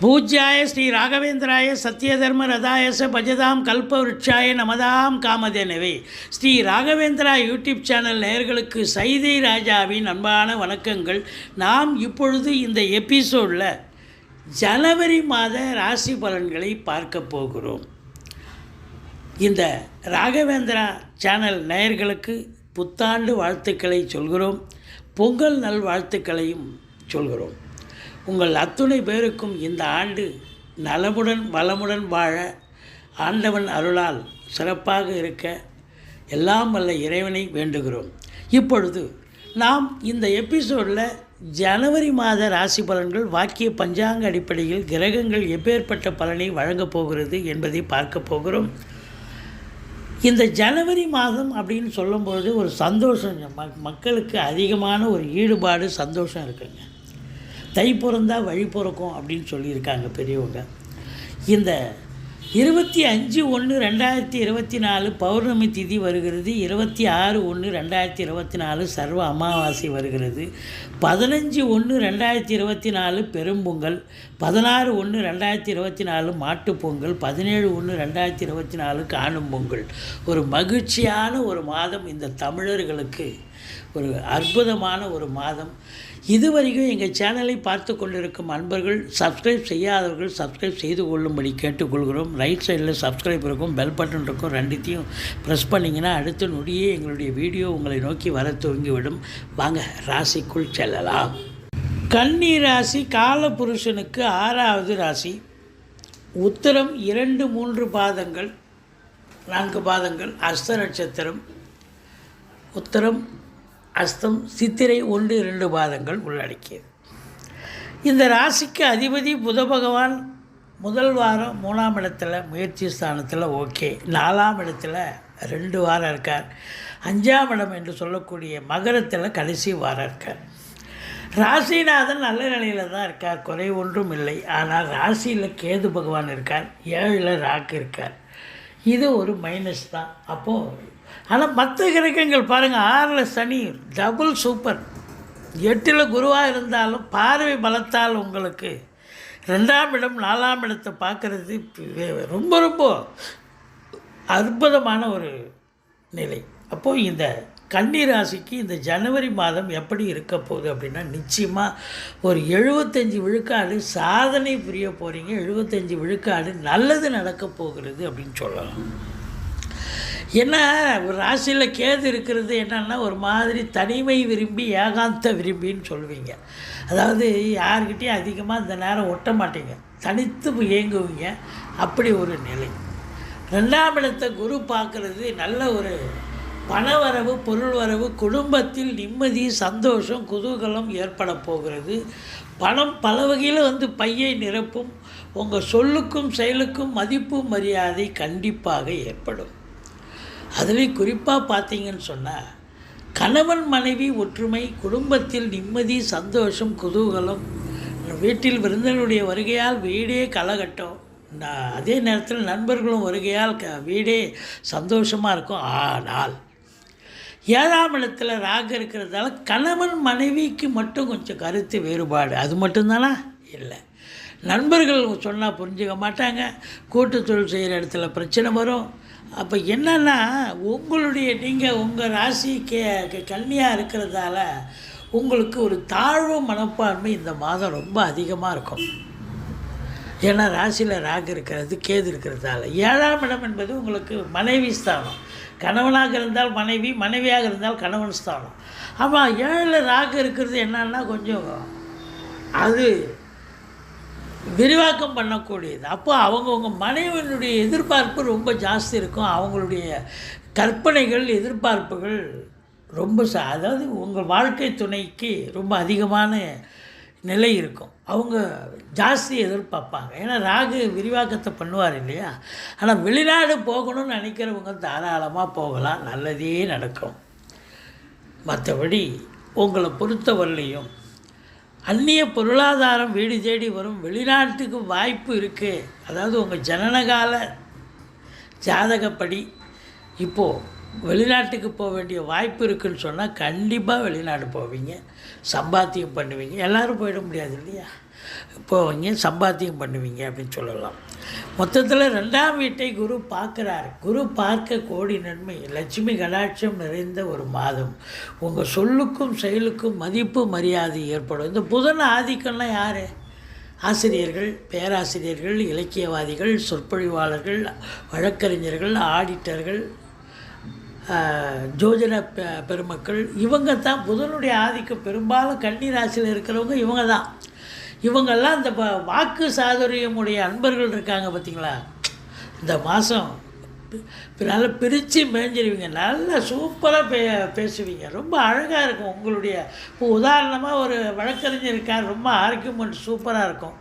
பூஜ்யாய ஸ்ரீ ராகவேந்திராய சத்யதர்ம ரதாயச பஜதாம் கல்பவருட்சாய நமதாம் காமதேனவே. ஸ்ரீ ராகவேந்திரா யூடியூப் சேனல் நேயர்களுக்கு சைதை ராஜாவின் அன்பான வணக்கங்கள். நாம் இப்பொழுது இந்த எபிசோடில் ஜனவரி மாத ராசி பலன்களை பார்க்க போகிறோம். இந்த ராகவேந்திரா சேனல் நேயர்களுக்கு புத்தாண்டு வாழ்த்துக்களை சொல்கிறோம். பொங்கல் நல்வாழ்த்துக்களையும் சொல்கிறோம். உங்கள் அத்துணை பேருக்கும் இந்த ஆண்டு நலமுடன் வளமுடன் வாழ ஆண்டவன் அருளால் சிறப்பாக இருக்க எல்லாம் வல்ல இறைவனை வேண்டுகிறோம். இப்பொழுது நாம் இந்த எபிசோடில் ஜனவரி மாத ராசி பலன்கள் வாக்கிய பஞ்சாங்க அடிப்படையில் கிரகங்கள் எப்பேற்பட்ட பலனை வழங்கப் போகிறது என்பதை பார்க்க போகிறோம். இந்த ஜனவரி மாதம் அப்படின்னு சொல்லும்பொழுது ஒரு சந்தோஷம். மக்களுக்கு அதிகமான ஒரு ஈடுபாடு சந்தோஷம் இருக்குங்க. தை பிறந்தால் வழி பிறக்கும் அப்படின்னு சொல்லியிருக்காங்க பெரியவங்க. இந்த இருபத்தி அஞ்சு ஒன்று ரெண்டாயிரத்தி இருபத்தி நாலு பௌர்ணமி திதி வருகிறது. இருபத்தி ஆறு ஒன்று ரெண்டாயிரத்தி இருபத்தி நாலு சர்வ அமாவாசை வருகிறது. பதினஞ்சு ஒன்று ரெண்டாயிரத்தி இருபத்தி நாலு பெரும்பொங்கல் பதினாறு ஒன்று ரெண்டாயிரத்தி இருபத்தி நாலு மாட்டுப்பொங்கல் பதினேழு ஒன்று ரெண்டாயிரத்தி இருபத்தி நாலு காணும் பொங்கல். ஒரு மகிழ்ச்சியான ஒரு மாதம் இந்த தமிழர்களுக்கு. ஒரு அற்புதமான ஒரு மாதம். இதுவரைக்கும் எங்கள் சேனலை பார்த்து கொண்டிருக்கும் அன்பர்கள் சப்ஸ்கிரைப் செய்யாதவர்கள் சப்ஸ்கிரைப் செய்து கொள்ளும்படி கேட்டுக்கொள்கிறோம். ரைட் சைடில் சப்ஸ்கிரைப் இருக்கும் பெல் பட்டன் இருக்கும் ரெண்டுத்தையும் ப்ரெஸ் பண்ணிங்கன்னா அடுத்த நொடியே எங்களுடைய வீடியோ உங்களை நோக்கி வர துவங்கிவிடும். வாங்க ராசிக்குள் செல்லலாம். கன்னி ராசி காலபுருஷனுக்கு ஆறாவது ராசி. உத்தரம் இரண்டு மூன்று பாதங்கள் நான்கு பாதங்கள் அஸ்த நட்சத்திரம். உத்தரம் அஸ்தம் சித்திரை ஒன்று இரண்டு பாதங்கள் உள்ளடக்கியது. இந்த ராசிக்கு அதிபதி புத பகவான் முதல் வாரம் மூணாம் இடத்துல முயற்சி ஸ்தானத்தில் ஓகே. நாலாம் இடத்துல ரெண்டு வாரம் இருக்கார். அஞ்சாம் இடம் என்று சொல்லக்கூடிய மகரத்தில் கடைசி வாரம் இருக்கார். ராசிநாதன் நல்ல நிலையில் தான் இருக்கார். குறை ஒன்றும் இல்லை. ஆனால் ராசியில் கேது பகவான் இருக்கார். ஏழில் ராக்கு இருக்கார். இது ஒரு மைனஸ் தான். அப்போது ஆனால் மற்ற கிரகங்கள் பாருங்கள் ஆறில் சனி டபுள் சூப்பர் எட்டில் குருவாக இருந்தாலும் பார்வை பலத்தால் உங்களுக்கு ரெண்டாம் இடம் நாலாம் இடத்தை பார்க்குறது ரொம்ப ரொம்ப அற்புதமான ஒரு நிலை. அப்போது இந்த கன்னி ராசிக்கு இந்த ஜனவரி மாதம் எப்படி இருக்க போகுது அப்படின்னா நிச்சயமாக ஒரு எழுபத்தஞ்சி விழுக்காடு சாதனை புரிய போகிறீங்க எழுபத்தஞ்சி விழுக்காடு நல்லது நடக்க போகிறது அப்படின்னு சொல்லலாம். ஏன்னா ஒரு ராசியில் கேது இருக்கிறது என்னென்னா ஒரு மாதிரி தனிமை விரும்பி ஏகாந்த விரும்பின்னு சொல்லுவீங்க. அதாவது யார்கிட்டையும் அதிகமாக இந்த நேரம் ஒட்ட மாட்டீங்க. தனித்து இயங்குவீங்க அப்படி ஒரு நிலை. ரெண்டாம் இடத்தை குரு பார்க்குறது நல்ல ஒரு பணவரவு பொருள் வரவு குடும்பத்தில் நிம்மதி சந்தோஷம் குதூகலம் ஏற்பட போகிறது. பணம் பல வகையில் வந்து பையை நிரப்பும். உங்கள் சொல்லுக்கும் செயலுக்கும் மதிப்பு மரியாதை கண்டிப்பாக ஏற்படும். அதுலேயும் குறிப்பாக பார்த்தீங்கன்னு சொன்னால் கணவன் மனைவி ஒற்றுமை குடும்பத்தில் நிம்மதி சந்தோஷம் குதூகலம் வீட்டில் விருந்தினருடைய வருகையால் வீடே கலகட்டும். நான் அதே நேரத்தில் நண்பர்களும் வருகையால் க வீடே சந்தோஷமாக இருக்கும். ஆனால் ஏழாம் இடத்துல ராக இருக்கிறதால கணவன் மனைவிக்கு மட்டும் கொஞ்சம் கருத்து வேறுபாடு. அது மட்டும்தானா? இல்லை. நண்பர்கள் சொன்னால் புரிஞ்சுக்க மாட்டாங்க. கூட்டு தொழில் செய்கிற இடத்துல பிரச்சனை வரும். அப்போ என்னென்னா உங்களுடைய நீங்கள் உங்கள் ராசி கே கன்னியாக இருக்கிறதால உங்களுக்கு ஒரு தாழ்வு மனப்பான்மை இந்த மாதம் ரொம்ப அதிகமாக இருக்கும். ஏன்னா ராசியில் ராகு இருக்கிறது கேது இருக்கிறதால. ஏழாம் இடம் என்பது உங்களுக்கு மனைவி ஸ்தானம். கணவனாக இருந்தால் மனைவி மனைவியாக இருந்தால் கணவன் ஸ்தானம். ஆமாம் ஏழில் ராகு இருக்கிறது என்னன்னா கொஞ்சம் அது விரிவாக்கம் பண்ணக்கூடியது. அப்போ அவங்கவுங்க மனைவியினுடைய எதிர்பார்ப்பு ரொம்ப ஜாஸ்தி இருக்கும். அவங்களுடைய கற்பனைகள் எதிர்பார்ப்புகள் ரொம்ப ச அதாவது உங்கள் வாழ்க்கை துணைக்கு ரொம்ப அதிகமான நிலை இருக்கும். அவங்க ஜாஸ்தி எதிர்பார்ப்பாங்க. ஏன்னா ராகு விரிவாக்கத்தை பண்ணுவார் இல்லையா? ஆனால் வெளிநாடு போகணும்னு நினைக்கிறவங்க தாராளமாக போகலாம். நல்லதே நடக்கும். மற்றபடி உங்களை பொறுத்தவரையிலையும் அந்நிய பொருளாதாரம் வீடு தேடி வரும். வெளிநாட்டுக்கு வாய்ப்பு இருக்குது அதாவது உங்கள் ஜனனகால ஜாதகப்படி இப்போது வெளிநாட்டுக்கு போக வேண்டிய வாய்ப்பு இருக்குன்னு சொன்னால் கண்டிப்பாக வெளிநாடு போவீங்க. சம்பாத்தியம் பண்ணுவீங்க. எல்லோரும் போயிட முடியாது இல்லையா? போவீங்க சம்பாத்தியம் பண்ணுவீங்க அப்படின்னு சொல்லலாம். மொத்தத்தில் ரெண்டாம் வீட்டை குரு பார்க்குறாரு. குரு பார்க்க கோடி நன்மை லட்சுமி கடாட்சம் நிறைந்த ஒரு மாதம். உங்கள் சொல்லுக்கும் செயலுக்கும் மதிப்பு மரியாதை ஏற்படும். இந்த புதன் ஆதிக்கம்லாம் யார்? ஆசிரியர்கள் பேராசிரியர்கள் இலக்கியவாதிகள் சொற்பொழிவாளர்கள் வழக்கறிஞர்கள் ஆடிட்டர்கள் ஜோஜன பெ- பெருமக்கள் இவங்க தான் புதனுடைய ஆதிக்கம். பெரும்பாலும் கன்னி ராசியில் இருக்கிறவங்க இவங்க தான் இவங்கெல்லாம் இந்த ப- வாக்கு சாதுரியமுடைய அன்பர்கள் இருக்காங்க பார்த்தீங்களா இந்த மாதம் நல்லா பிரித்து மேய்ஞ்சிருவீங்க நல்லா சூப்பராக பே பேசுவீங்க. ரொம்ப அழகாக இருக்கும் உங்களுடைய. இப்போ உதாரணமாக ஒரு வழக்கறிஞர் இருக்கார் ரொம்ப ஆர்கியூமெண்ட் சூப்பராக இருக்கும்.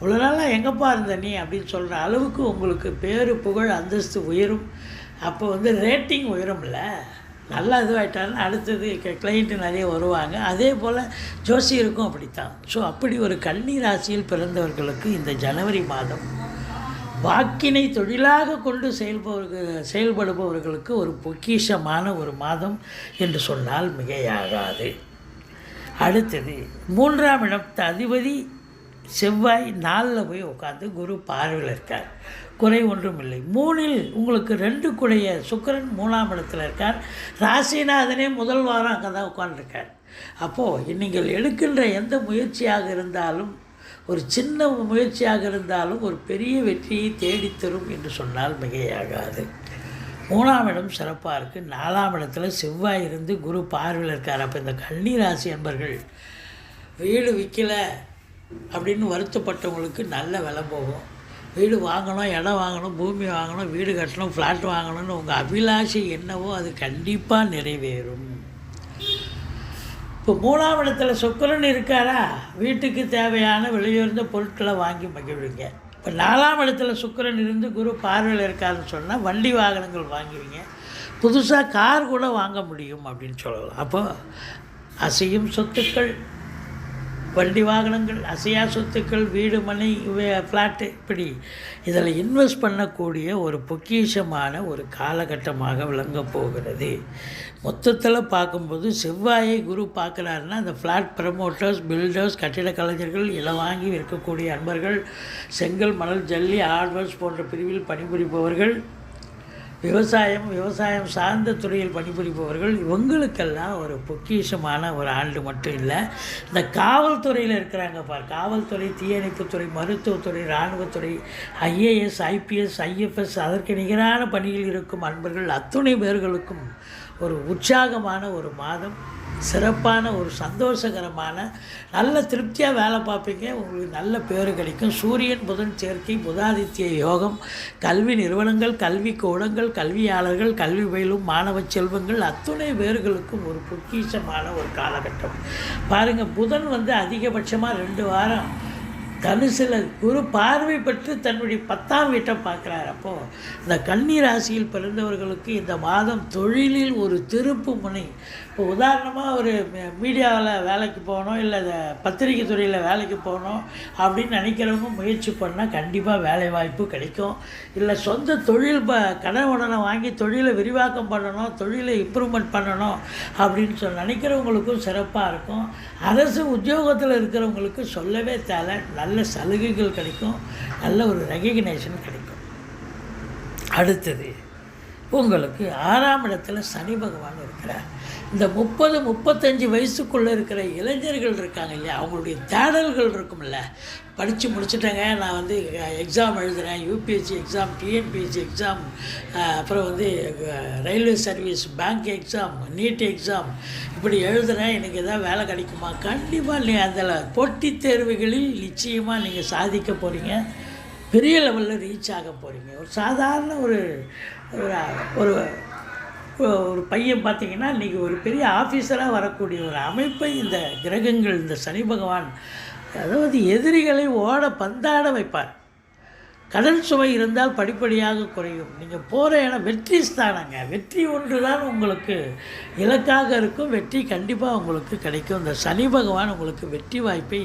இவ்வளோ நாளாக எங்கப்பா இருந்த நீ அப்படின்னு சொல்கிற அளவுக்கு உங்களுக்கு பேரு புகழ் அந்தஸ்து உயரும். அப்போ வந்து ரேட்டிங் உயரும்ல. நல்லா இதுவாயிட்டாருன்னா அடுத்தது கிளைண்ட்டு நிறைய வருவாங்க. அதே போல் ஜோசியருக்கும் அப்படித்தான். ஸோ அப்படி ஒரு கன்னி ராசியில் பிறந்தவர்களுக்கு இந்த ஜனவரி மாதம் வாக்கினை தொழிலாக கொண்டு செயல்பவர்கள் செயல்படுபவர்களுக்கு ஒரு பொக்கிஷமான ஒரு மாதம் என்று சொன்னால் மிகையாகாது. அடுத்தது மூன்றாம் இடம் அதிபதி செவ்வாய் நாளில் போய் உட்காந்து குரு பார்வையில் இருக்கார். குறை ஒன்றும் இல்லை. மூணில் உங்களுக்கு ரெண்டு குடைய சுக்கரன் மூணாம் இடத்தில் இருக்கார். ராசிநாதனே முதல் வாரம் அங்கே தான் உட்காந்துருக்கார் அப்போது நீங்கள் எடுக்கின்ற எந்த முயற்சியாக இருந்தாலும் ஒரு சின்ன முயற்சியாக இருந்தாலும் ஒரு பெரிய வெற்றியை தேடித்தரும் என்று சொன்னால் மிகையாகாது. மூணாம் இடம் சிறப்பாக இருக்குது நாலாம் இடத்துல செவ்வாய் இருந்து குரு பார்வையில் இருக்கார். அப்போ இந்த கன்னி ராசி என்பர்கள் வீடு விற்கல அப்படின்னு வருத்தப்பட்டவங்களுக்கு நல்ல விலை போகும். வீடு வாங்கணும் இடம் வாங்கணும் பூமி வாங்கணும் வீடு கட்டணும் ஃப்ளாட் வாங்கணும்னு உங்கள் அபிலாஷை என்னவோ அது கண்டிப்பாக நிறைவேறும். இப்போ மூணாம் இடத்துல சுக்கிரன் இருக்காரா? வீட்டுக்கு தேவையான விலையுயர்ந்த பொருட்களை வாங்கி மகிழ்வீங்க. இப்போ நாலாம் இடத்துல சுக்கிரன் இருந்து குரு பார்வையில் இருக்காருன்னு சொன்னால் வண்டி வாகனங்கள் வாங்குவீங்க. புதுசாக கார் கூட வாங்க முடியும் அப்படின்னு சொல்லலாம். அப்போ அசையும் சொத்துக்கள் வண்டி வாகனங்கள் அசையா சொத்துக்கள் வீடு மனை ஃப்ளாட்டு இப்படி. இதில் இன்வெஸ்ட் பண்ணக்கூடிய ஒரு பொக்கிஷமான ஒரு காலகட்டமாக விளங்கப் போகிறது. மொத்தத்தில் பார்க்கும்போது செவ்வாயை குரு பார்க்குறாருன்னா அந்த ஃப்ளாட் ப்ரமோட்டர்ஸ் பில்டர்ஸ் கட்டிட கலைஞர்கள் இலை வாங்கி விற்கக்கூடிய அன்பர்கள் செங்கல் மணல் ஜல்லி ஹார்ட்வேர்ஸ் போன்ற பிரிவில் பணிபுரிபவர்கள் விவசாயம் விவசாயம் சார்ந்த துறையில் பணிபுரிபவர்கள் இவங்களுக்கெல்லாம் ஒரு பொக்கிஷமான ஒரு ஆண்டு மட்டும் இல்லை. இந்த காவல்துறையில் இருக்கிறாங்க பார். காவல்துறை தீயணைப்புத்துறை மருத்துவத்துறை இராணுவத்துறை ஐஏஎஸ் ஐபிஎஸ் ஐஎஃப்எஸ் அதற்கு நிகரான பணியில் இருக்கும் அன்பர்கள் அத்துணை பேர்களுக்கும் ஒரு உற்சாகமான ஒரு மாதம். சிறப்பான ஒரு சந்தோஷகரமான நல்ல திருப்தியாக வேலை பார்ப்பீங்க. உங்களுக்கு நல்ல பேர் கிடைக்கும். சூரியன் புதன் சேர்க்கை புதாதித்ய யோகம் கல்வி நிறுவனங்கள் கல்வி கூடங்கள் கல்வியாளர்கள் கல்வி பயிலும் மாணவ செல்வங்கள் அத்துணை பேர்களுக்கும் ஒரு பொக்கிஷமான ஒரு காலகட்டம். பாருங்கள் புதன் வந்து அதிகபட்சமாக ரெண்டு வாரம் தனுசில் குரு பார்வை பெற்று தன்னுடைய பத்தாம் வீட்டை பார்க்குறாரு. அப்போது இந்த கன்னி ராசியில் பிறந்தவர்களுக்கு இந்த மாதம் தொழிலில் ஒரு திருப்பு முனை. இப்போ உதாரணமாக ஒரு மீடியாவில் வேலைக்கு போகணும் இல்லை பத்திரிகை துறையில் வேலைக்கு போகணும் அப்படின்னு நினைக்கிறவங்க முயற்சி பண்ணால் கண்டிப்பாக வேலை வாய்ப்பு கிடைக்கும். இல்லை சொந்த தொழில் ப கடன் உடனே வாங்கி தொழிலை விரிவாக்கம் பண்ணணும் தொழிலை இம்ப்ரூவ்மெண்ட் பண்ணணும் அப்படின்னு சொல்லி நினைக்கிறவங்களுக்கும் சிறப்பாக இருக்கும். அரசு உத்தியோகத்தில் இருக்கிறவங்களுக்கு சொல்லவே தேவை. நல்ல நல்ல சலுகைகள் கிடைக்கும் நல்ல ஒரு ரெகக்னேஷன் கிடைக்கும். அடுத்தது உங்களுக்கு ஆறாம் இடத்துல சனி பகவான் இருக்கிறார். இந்த முப்பது முப்பத்தஞ்சு வயசுக்குள்ளே இருக்கிற இளைஞர்கள் இருக்காங்க இல்லையா? அவங்களுடைய தேடல்கள் இருக்கும்ல. படித்து முடிச்சிட்டேங்க. நான் வந்து எக்ஸாம் எழுதுகிறேன் யூபிஎஸ்சி எக்ஸாம் டிஎன்பிஎஸ்சி எக்ஸாம் அப்புறம் வந்து railway service bank exam NEET exam இப்படி எழுதுகிறேன் எனக்கு எதாவது வேலை கிடைக்குமா? கண்டிப்பாக நீ அதில் போட்டித் தேர்வுகளில் நிச்சயமாக நீங்கள் சாதிக்க போகிறீங்க பெரிய லெவலில் ரீச் ஆக போகிறீங்க ஒரு சாதாரண ஒரு ஒரு ஒரு ஒரு பையன் பார்த்தீங்கன்னா இன்றைக்கி ஒரு பெரிய ஆஃபீஸராக வரக்கூடிய ஒரு அமைப்பை இந்த கிரகங்கள் இந்த சனி பகவான் அதாவது எதிரிகளை ஓட பந்தாட வைப்பார். கடன் சுவை இருந்தால் படிப்படியாக குறையும். நீங்கள் போகிற இடம் வெற்றி ஸ்தானங்க. வெற்றி ஒன்று தான் உங்களுக்கு இலக்காக இருக்கும். வெற்றி கண்டிப்பாக உங்களுக்கு கிடைக்கும். இந்த சனி பகவான் உங்களுக்கு வெற்றி வாய்ப்பை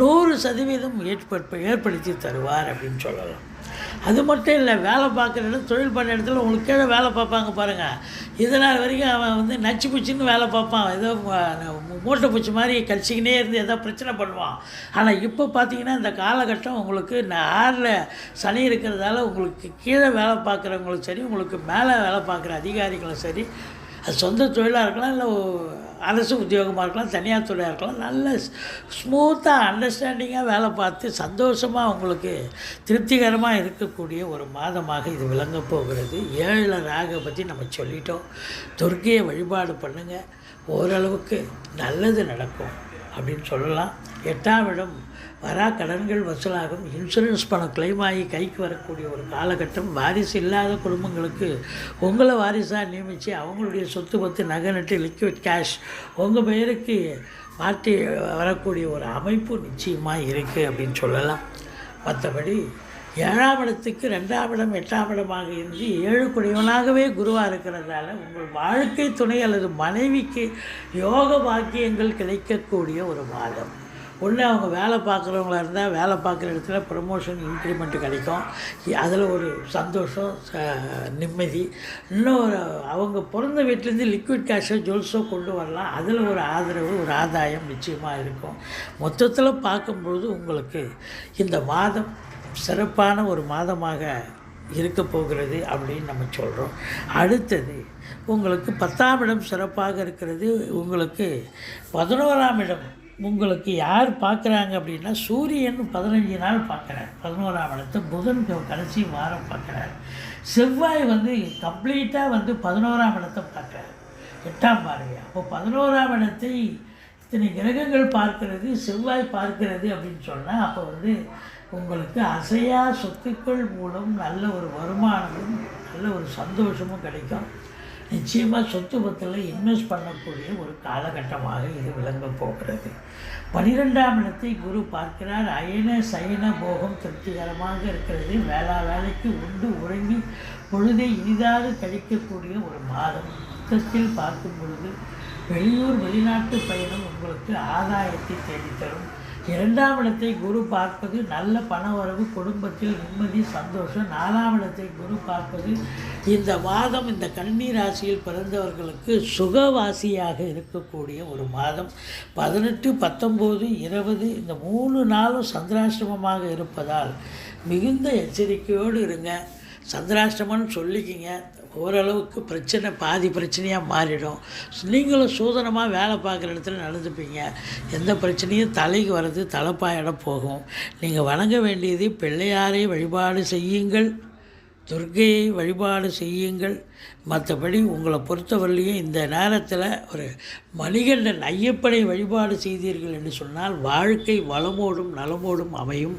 நூறு சதவீதம் ஏற்ப ஏற்படுத்தி தருவார் அப்படின்னு சொல்லலாம். அது மட்டும் இல்லை வேலை பார்க்குற இடம் தொழில் பண்ண இடத்துல உங்களுக்கு கீழே வேலை பார்ப்பாங்க பாருங்கள் இதனால் வரைக்கும் அவன் வந்து நச்சு பூச்சின்னு வேலை பார்ப்பான். ஏதோ மூட்டை பூச்சி மாதிரி கழிச்சிக்கினே இருந்து ஏதோ பிரச்சனை பண்ணுவான். ஆனால் இப்போ பார்த்தீங்கன்னா இந்த காலகட்டம் உங்களுக்கு நான் ஆறில் சனி இருக்கிறதால உங்களுக்கு கீழே வேலை பார்க்குறவங்களும் சரி உங்களுக்கு மேலே வேலை பார்க்குற அதிகாரிகளும் சரி அது சொந்த தொழிலாக இருக்கலாம் இல்லை அரசு உத்தியோகமாக இருக்கலாம் தனியார் துறையாக இருக்கலாம் நல்ல ஸ்மூத்தாக அண்டர்ஸ்டாண்டிங்காக வேலை பார்த்து சந்தோஷமாக உங்களுக்கு திருப்திகரமாக இருக்கக்கூடிய ஒரு மாதமாக இது விளங்க போகிறது. ஏழில் ராக பற்றி நம்ம சொல்லிட்டோம். துர்க்கையை வழிபாடு பண்ணுங்கள் ஓரளவுக்கு நல்லது நடக்கும் அப்படின்னு சொல்லலாம். எட்டாம் இடம் வரா கடன்கள் வசூலாகும். இன்சூரன்ஸ் பணம் கிளைம் ஆகி கைக்கு வரக்கூடிய ஒரு காலகட்டம் வாரிசு இல்லாத குடும்பங்களுக்கு உங்களை வாரிசாக நியமித்து அவங்களுடைய சொத்து பத்து நகை நட்டு லிக்விட் கேஷ் உங்கள் பெயருக்கு மாற்றி வரக்கூடிய ஒரு அமைப்பு நிச்சயமாக இருக்குது அப்படின்னு சொல்லலாம். மற்றபடி ஏழாம் இடத்துக்கு ரெண்டாம் இடம் எட்டாம் இடமாக இருந்து ஏழு குடையவனாகவே குருவாக இருக்கிறதால உங்கள் வாழ்க்கை துணை அல்லது மனைவிக்கு யோக பாக்கியங்கள் கிடைக்கக்கூடிய ஒரு மாதம். ஒன்று அவங்க வேலை பார்க்குறவங்களா இருந்தால் வேலை பார்க்குற இடத்துல ப்ரமோஷன் இன்க்ரிமெண்ட் கிடைக்கும். அதில் ஒரு சந்தோஷம் ச- நிம்மதி. இன்னொரு அவங்க பிறந்த வீட்டிலேருந்து லிக்விட் கேஷோ ஜுவல்ஸோ கொண்டு வரலாம். அதில் ஒரு ஆதரவு ஒரு ஆதாயம் நிச்சயமாக இருக்கும். மொத்தத்தில் பார்க்கும்பொழுது உங்களுக்கு இந்த மாதம் சிறப்பான ஒரு மாதமாக இருக்க போகிறது அப்படின்னு நம்ம சொல்கிறோம் அடுத்தது உங்களுக்கு பத்தாம் இடம் சிறப்பாக இருக்கிறது. உங்களுக்கு பதினோராம் இடம் உங்களுக்கு யார் பார்க்குறாங்க அப்படின்னா சூரியன் பதினஞ்சு நாள் பார்க்குறார். பதினோராம் இடத்தை புதன் க- கடைசி வாரம் பார்க்குறாரு. செவ்வாய் வந்து கம்ப்ளீட்டாக வந்து பதினோராம் இடத்தை பார்க்குறாரு. எட்டாம் பார்வை அப்போ பதினோராம் இடத்தை இத்தனை கிரகங்கள் பார்க்கிறது செவ்வாய் பார்க்கிறது அப்படின்னு சொன்னால் அப்போ வந்து உங்களுக்கு அசையா சொத்துக்கள் மூலம் நல்ல ஒரு வருமானமும் நல்ல ஒரு சந்தோஷமும் கிடைக்கும். நிச்சயமாக சொத்து பத்தில் இன்வெஸ்ட் பண்ணக்கூடிய ஒரு காலகட்டமாக இது விளங்க போகிறது. பனிரெண்டாம் இடத்தை குரு பார்க்கிறார். அயன சயன போகம் திருப்திகரமாக இருக்கிறது. வேளா வேலைக்கு உண்டு உறங்கி பொழுதை இனிதாக கழிக்கக்கூடிய ஒரு மாதம் மொத்தத்தில் பார்க்கும் பொழுது வெளியூர் வெளிநாட்டு பயணம் உங்களுக்கு ஆதாயத்தை தேடித்தரும். இரண்டாம் இடத்தை குரு பார்ப்பது நல்ல பண வரவு குடும்பத்தில் நிம்மதி சந்தோஷம். நாலாம் இடத்தை குரு பார்ப்பது இந்த மாதம் இந்த கன்னி ராசியில் பிறந்தவர்களுக்கு சுகவாசியாக இருக்கக்கூடிய ஒரு மாதம். பதினெட்டு பத்தொம்போது இருபது இந்த மூணு நாளும் சந்திராசிரமமாக இருப்பதால் மிகுந்த எச்சரிக்கையோடு இருங்க. சந்திராஷ்டமம்னு சொல்லிக்கிங்க. ஓரளவுக்கு பிரச்சனை பாதி பிரச்சனையாக மாறிடும். நீங்களும் சூதனமாக வேலை பார்க்குற இடத்துல நடந்துப்பீங்க. எந்த பிரச்சனையும் தலைக்கு வர்றது தலைப்பாயிடம் போகும். நீங்கள் வணங்க வேண்டியது பிள்ளையாரை வழிபாடு செய்யுங்கள். துர்க்கையை வழிபாடு செய்யுங்கள். மற்றபடி உங்களை பொறுத்தவரையிலையும் இந்த நேரத்தில் ஒரு மணிகண்டன் ஐயப்பனை வழிபாடு செய்தீர்கள் என்று சொன்னால் வாழ்க்கை வளமோடும் நலமோடும் அமையும்.